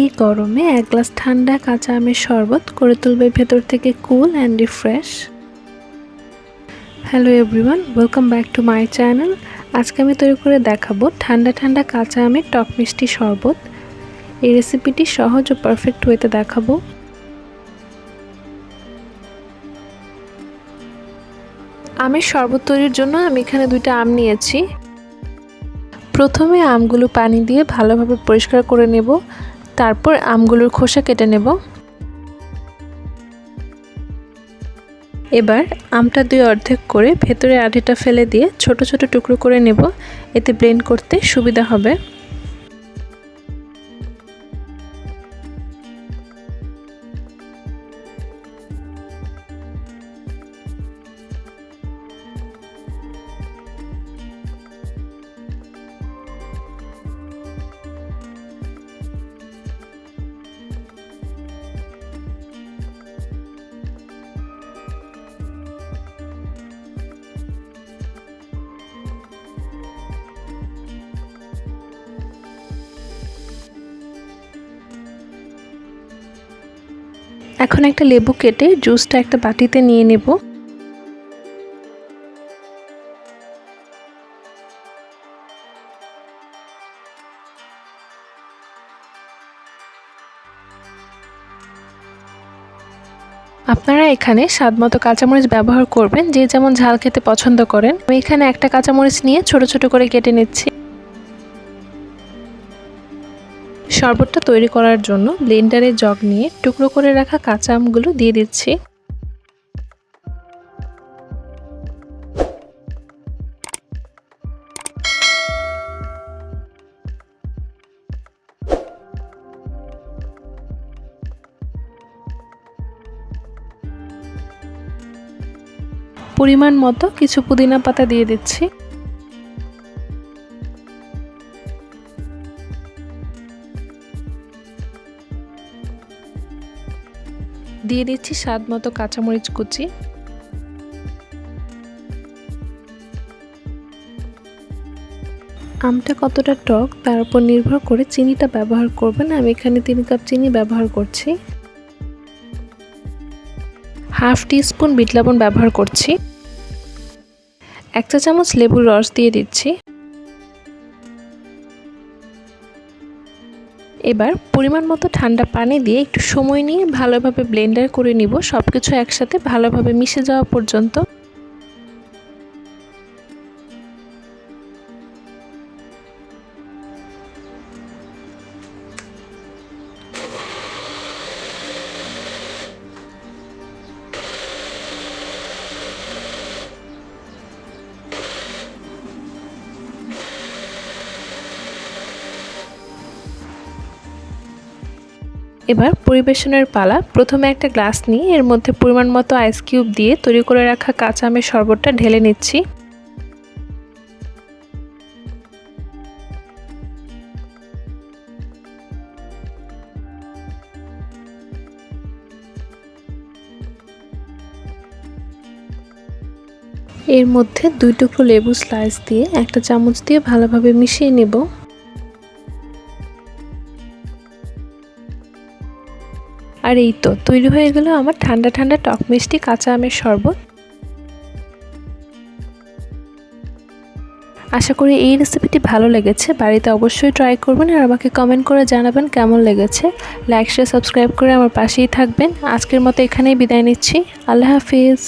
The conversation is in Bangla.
এই গরমে এক গ্লাস ঠান্ডা কাঁচা আমের শরবত করে তুলবে ভেতর থেকে cool and refresh hello everyone welcome back to my channel আজকে আমি তৈরি করে দেখাবো ঠান্ডা ঠান্ডা কাঁচা আমের টক মিষ্টি শরবত। এই রেসিপিটি সহজ ও পারফেক্ট ওয়েতে দেখাবো। আমের শরবত তৈরির জন্য আমি এখানে দুইটা আম নিয়েছি। প্রথমে আমগুলো পানি দিয়ে ভালোভাবে পরিষ্কার করে নেব। তারপর আমগুলোর খোসা কেটে নেব। এবার আমটা দুই অর্ধেক করে ভেতরে আটিটা ফেলে দিয়ে ছোট ছোট টুকরো করে নেব। এতে ব্লেন্ড করতে সুবিধা হবে। এখন একটা লেবু কেটে জুসটা একটা বাটিতে নিয়ে নেব। আপনারা এখানে স্বাদ মতো কাঁচামরিচ ব্যবহার করবেন, যে যেমন ঝাল খেতে পছন্দ করেন। আমি এখানে একটা কাঁচামরিচ নিয়ে ছোট ছোট করে কেটে নিচ্ছি। শরবতটা তৈরি করার জন্য ব্লেন্ডারে জগ নিয়ে টুকরো করে রাখা কাঁচা আমগুলো দিয়ে দিচ্ছি। পরিমাণ মতো কিছু পুদিনা পাতা দিয়ে দিচ্ছি। দিয়ে দিচ্ছি স্বাদ মতো কাঁচামরিচ কুচি। আমটা কতটা টক, তার উপর নির্ভর করে চিনিটা ব্যবহার করবেন। আমি এখানে তিন কাপ চিনি ব্যবহার করছি। হাফ টি স্পুন বিট লবণ ব্যবহার করছি। এক চা চামচ লেবুর রস দিয়ে দিচ্ছি। এবার পরিমাণ মতো ঠান্ডা পানি দিয়ে একটু সময় নিয়ে ভালোভাবে ব্লেন্ডার করে নিব। সব কিছু একসাথে ভালোভাবে মিশে যাওয়া পর্যন্ত। এবার পরিবেশনের পালা। প্রথমে একটা গ্লাস নিয়ে এর মধ্যে পরিমাণ মতো আইস কিউব দিয়ে তৈরি করে রাখা কাঁচা আমের শরবতটা ঢেলে নিচ্ছি। এর মধ্যে দুই টুকরো লেবু স্লাইস দিয়ে একটা চামচ দিয়ে ভালোভাবে মিশিয়ে নেব। আর এই তো, তৈরি হয়ে গেল আমার ঠান্ডা ঠান্ডা টক মিষ্টি কাঁচা আমের শরবত। আশা করি এই রেসিপিটি ভালো লেগেছে। বাড়িতে অবশ্যই ট্রাই করবেন আর আমাকে কমেন্ট করে জানাবেন কেমন লেগেছে। লাইক শেয়ার সাবস্ক্রাইব করে আমার পাশেই থাকবেন। আজকের মতো এখানেই বিদায় নিচ্ছি। আল্লাহ হাফিজ।